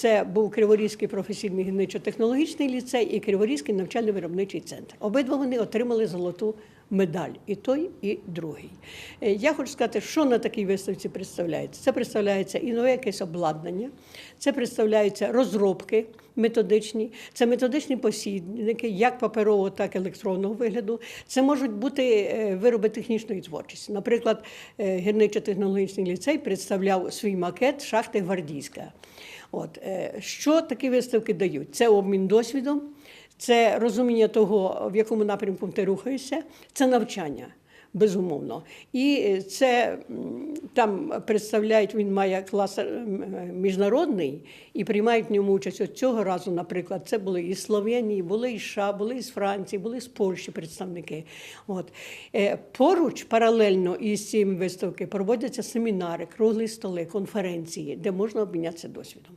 Це був Криворізький професійний гірничо-технологічний ліцей і Криворізький навчально-виробничий центр. Обидва вони отримали золоту медаль, і той, і другий. Е, Я хочу сказати, що на такій виставці представляється. Це представляється і нове якесь обладнання, це представляються розробки методичні, це методичні посібники, як паперового, так і електронного вигляду. Це можуть бути е, вироби технічної творчості. Наприклад, е, гірничо-технологічний ліцей представляв свій макет шахти Гвардійська. От що такі виставки дають? Це обмін досвідом, це розуміння того, в якому напрямку ти рухаєшся, це навчання. Безумовно, і е, це там представляють. Він має клас е, міжнародний і приймають в ньому участь. От цього разу, наприклад, це були і з Словенії, були і США, були і з Франції, були з Польщі представники. От Е, поруч паралельно із цим виставки проводяться семінари, круглі столи, конференції, де можна обмінятися досвідом.